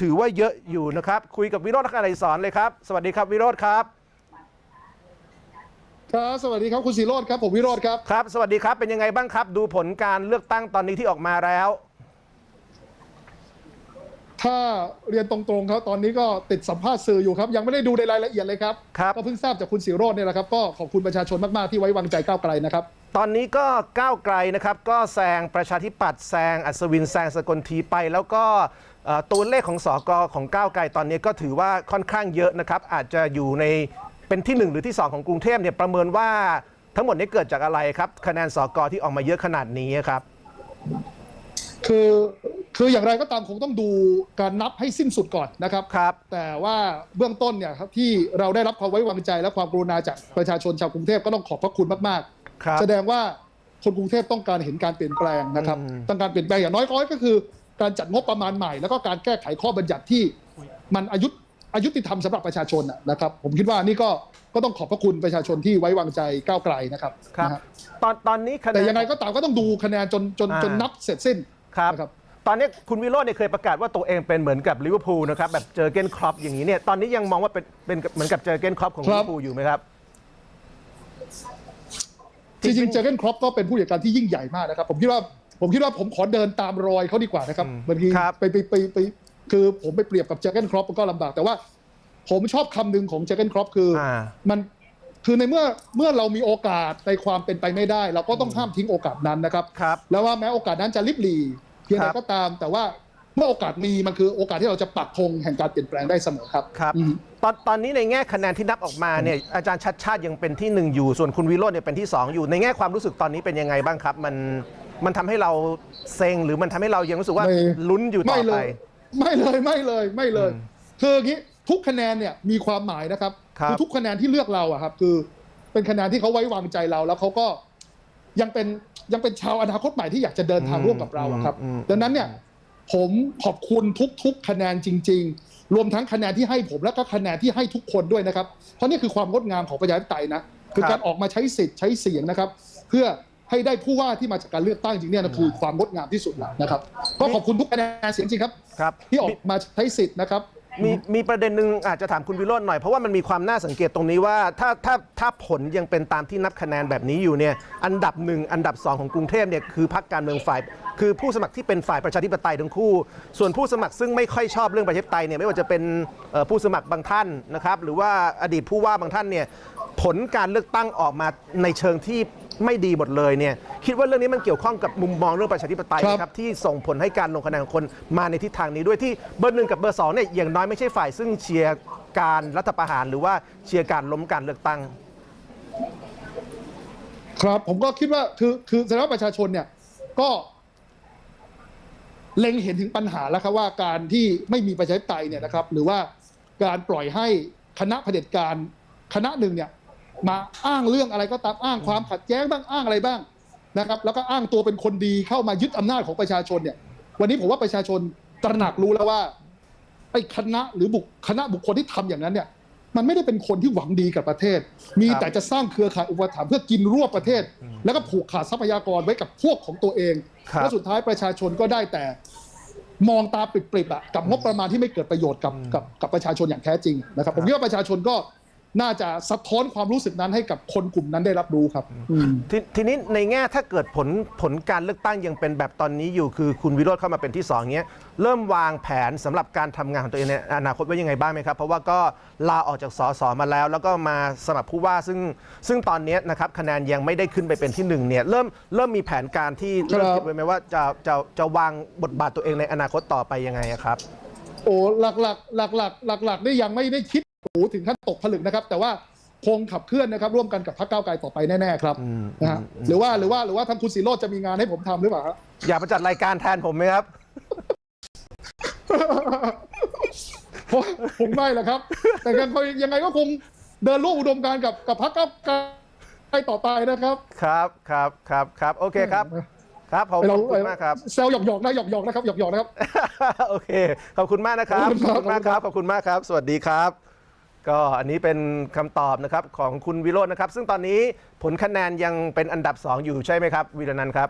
ถือว่าเยอะอยู่นะครับ คุยกับวิโรจน์ลักษณะสอนเลยครับ สวัสดีครับวิโรจน์ครับ ครับ สวัสดีครับคุณสีโรดครับผมวิโรธครับครับ สวัสดีครับเป็นยังไงบ้างครับ ดูผลการเลือกตั้งตอนนี้ที่ออกมาแล้ว ถ้าเรียนตรงๆครับตอนนี้ก็ติดสัมภาษณ์สื่ออยู่ครับ ยังไม่ได้ดูในรายละเอียดเลยครับครับ ก็เพิ่งทราบจากคุณสีโรดเนี่ยแหละครับก็ขอบคุณประชาชนมากๆที่ไว้วางใจก้าวไกลนะครับ ตอนนี้ก็ก้าวไกลนะครับ ก็แซงประชาธิปัตย์แซงอัศวินแซงสกลทีไป แล้วก็เอ่อ ตัวเลขของสอกอของก้าวไกลตอนนี้ก็ถือว่าค่อนข้างเยอะนะครับ อาจจะอยู่ในเป็นที่หนึ่งหรือที่สองของกรุงเทพเนี่ยประเมินว่าทั้งหมดนี้เกิดจากอะไรครับคะแนนสอกอที่ออกมาเยอะขนาดนี้ครับ คือคืออย่างไรก็ตามคงต้องดูการนับให้สิ้นสุดก่อนนะครับครับ แต่ว่าเบื้องต้นเนี่ยครับที่เราได้รับความไว้วางใจและความกรุณาจากประชาชนชาวกรุงเทพก็ต้องขอบพระคุณมากครับๆแสดงว่าคนกรุงเทพต้องการเห็นการเปลี่ยนแปลงนะครับอืมต้องการเปลี่ยนแปลงอย่างน้อยๆก็คือ การจัดงบประมาณใหม่ แล้วก็การแก้ไขข้อบัญญัติที่มันอายุอายุติธรรมสำหรับประชาชนนะนะครับ ผมคิดว่านี่ก็ก็ต้องขอบพระคุณประชาชนที่ไว้วางใจก้าวไกลนะครับครับนะฮะตอนตอนนี้คะแนนแต่ยังไงก็ตามก็ต้องดูคะแนนจนจนอ่าจนนับเสร็จสิ้นครับนะครับตอนนี้คุณวิโรจน์เนี่ยเคยประกาศว่าตัวเองเป็นเหมือนกับลิเวอร์พูลนะครับแบบเจอเกนครอปอย่างนี้เนี่ยตอนนี้ยังมองว่าเป็นเป็นเหมือนกับเจอเกนครอปของคลิรัเวบอร์พูลอยู่ไหมครับจริงๆเจอร์เกนครอปก็เป็นผู้จัดการที่ยิ่งใหญ่มากนะครับ ผมคิดว่า ผมคิดว่าผมขอเดินตามรอยเขาดีกว่านะครับอืมบางทีครับไปไปไปไปคือผมไปเปรียบกับเจอร์เกนครอปก็ลำบากแต่ว่า ผมชอบคำหนึ่งของเจอร์เกนครอปคืออ่ามันคือในเมื่อเมื่อเรามีโอกาสในความเป็นไปไม่ได้ เราก็ต้องห้ามทิ้งโอกาสนั้นนะครับครับแล้วว่าแม้โอกาสนั้นจะลิบหลีเพียงคใดรับก็ตาม แต่ว่าเมื่อโอกาสมีมันคือโอกาสที่เราจะปักธงแห่งการเปลี่ยนแปลงได้เสมอครับครับอืมตอนตอนนี้ในแง่คะแนนที่นับออกมาเนี่ยอาจารย์ชัดชาติยังเป็นที่หนึ่งอยู่ส่วนคุณวิโรจน์เนี่ยเป็นที่สองอยู่ในแง่ความรู้สึกตอนนี้เป็นยังไงบ้างครับ มัน มันทำให้เราเซ็งหรือมันทำให้เรายังรู้สึกว่าไม่ ลุ้นอยู่ต่อไม่เลไป ย ไม่เลยไม่เลยไม่เลยอืมคืออย่างนี้ทุกคะแนนเนี่ยมีความหมายนะครับครับ ทุกคะแนนที่เลือกเราอะครับ คือเป็นคะแนนที่เขาไว้วางใจเราแล้วเขาก็ยังเป็นยังเป็นชาวอนาคตใหม่ที่อยากจะเดินทางร่วมกับเราอะครับอืมดังนั้นเนี่ย ผมขอบคุณทุกๆ คะแนนจริง ๆ รวมทั้งคะแนนที่ให้ผมแล้วก็คะแนนที่ให้ทุกคนด้วยนะครับ เพราะนี่คือความงดงามของประชาธิปไตยนะคือการออกมาใช้สิทธิ์ใช้เสียงนะครับ เพื่อ ให้ได้ผู้ว่าที่มาจากการเลือกตั้งจริงเนี่ยนะคือความงดงามที่สุดแล้วนะครับ ก็ขอบคุณทุกคะแนนเสียงจริงครับ ครับ ที่ออกมาใช้สิทธิ์นะครับ มีมีประเด็นหนึ่งอาจจะถามคุณวิโรจน์หน่อย เพราะว่ามันมีความน่าสังเกตตรงนี้ว่า ถ้าถ้าถ้าผลยังเป็นตามที่นับคะแนนแบบนี้อยู่เนี่ยอันดับหนึ่งอันดับสองของกรุงเทพเนี่ยคือพรรคการเมืองฝ่าย คือผู้สมัครที่เป็นฝ่ายประชาธิปไตยทั้งคู่ ส่วนผู้สมัครซึ่งไม่ค่อยชอบเรื่องประชาธิปไตยเนี่ยไม่ว่าจะเป็นเอ่อผู้สมัครบางท่านนะครับหรือว่าอดีตผู้ว่าบางท่านเนี่ยผลการเลือกตั้งออกมาในเชิงที่ ไม่ดีหมดเลยเนี่ยคิดว่าเรื่องนี้มันเกี่ยวข้องกับมุมมองเรื่องประชาธิปไตยครับนะครับที่ส่งผลให้การลงคะแนนของคนมาในทิศทางนี้ด้วยที่เบอร์หนึ่งกับเบอร์สองเนี่ยอย่างน้อยไม่ใช่ฝ่ายซึ่งเชียร์การรัฐประหารหรือว่าเชียร์การล้มการเลือกตั้ง ครับผมก็คิดว่าคือคือแสดงว่าประชาชนเนี่ยก็เล็งเห็นถึงปัญหาแล้วครับว่าการที่ไม่มีประชาธิปไตยเนี่ยนะครับ หรือว่าการปล่อยให้คณะเผด็จการคณะหนึ่งเนี่ย มาอ้างเรื่องอะไรก็ตามอ้างความขัดแย้งบ้างอ้างอะไรบ้างนะครับแล้วก็อ้างตัวเป็นคนดีเข้ามายึดอำนาจของประชาชนเนี่ย วันนี้ผมว่าประชาชนตระหนักรู้แล้วว่าไอ้คณะหรือบุคคณะบุคคลที่ทำอย่างนั้นเนี่ย มันไม่ได้เป็นคนที่หวังดีกับประเทศ มีครับแต่จะสร้างเครือข่ายอุปถัมภ์เพื่อกินรวบประเทศ แล้วก็ผูกขาดทรัพยากรไว้กับพวกของตัวเองครับแล้วสุดท้ายประชาชนก็ได้แต่มองตาปริบๆอะกับงบประมาณที่ไม่เกิดประโยชน์กับกับกับประชาชนอย่างแท้จริงนะครับ ผมคิดว่าประชาชนก็ น่าจะสะท้อนความรู้สึกนั้นให้กับคนกลุ่มนั้นได้รับรู้ครับอืม ททีนี้ในแง่ถ้าเกิดผลผลการเลือกตั้งยังเป็นแบบตอนนี้อยู่ คือคุณวิโรธเข้ามาเป็นที่สองเงี้ยเริ่มวางแผนสำหรับการทำงานของตัวเองในอนาคตไว้ยังไงบ้างไหมครับ เพราะว่าก็ลาออกจากสสมาแล้ว แล้วก็มาสมัครผู้ว่าซึ่งซึ่งตอนเนี้ยนะครับคะแนนยังไม่ได้ขึ้นไปเป็นที่หนึ่งเนี่ยเริ่มเริ่มมีแผนการที่ครับเริ่มคิดไว้ไหมว่าจะจะจะวางบทบาทตัวเองในอนาคตต่อไปยังไงอะครับ โอ้หลักหลักหลักหลักหลักหลักๆนี่ยังไม่ได้คิด โอ้ถึงขั้นตกผลึกนะครับ แต่ว่าคงขับเคลื่อนนะครับ ร่วมกันกับพรรคก้าวไกลต่อไปแน่ๆครับอืมนะฮะอืมหรือว่าหรือว่าหรือว่าทางคุณสีโรจน์จะมีงานให้ผมทำหรือเปล่าฮะ อยากมาจัดรายการแทนผมไหมครับเพราะคงไม่แหละครับ แต่ยังยังไงก็คงเดินร่วมอุดมการณ์กับกับพรรคก้าวไกลต่อไปนะครับครับครับครับครับโอเคครับ ครับผมขอบคุณมากครับ แซวหยอกๆนะหยอกๆนะครับหยอกๆนะครับ โอเค ขอบคุณมากนะครับขอบคุณครับมากครับ ขอบคุณมากครับ สวัสดีครับ ก็อันนี้เป็นคำตอบนะครับของคุณวิโรจน์นะครับ ซึ่งตอนนี้ผลคะแนนยังเป็นอันดับ 2 อยู่ใช่ไหมครับวีรนันท์ครับ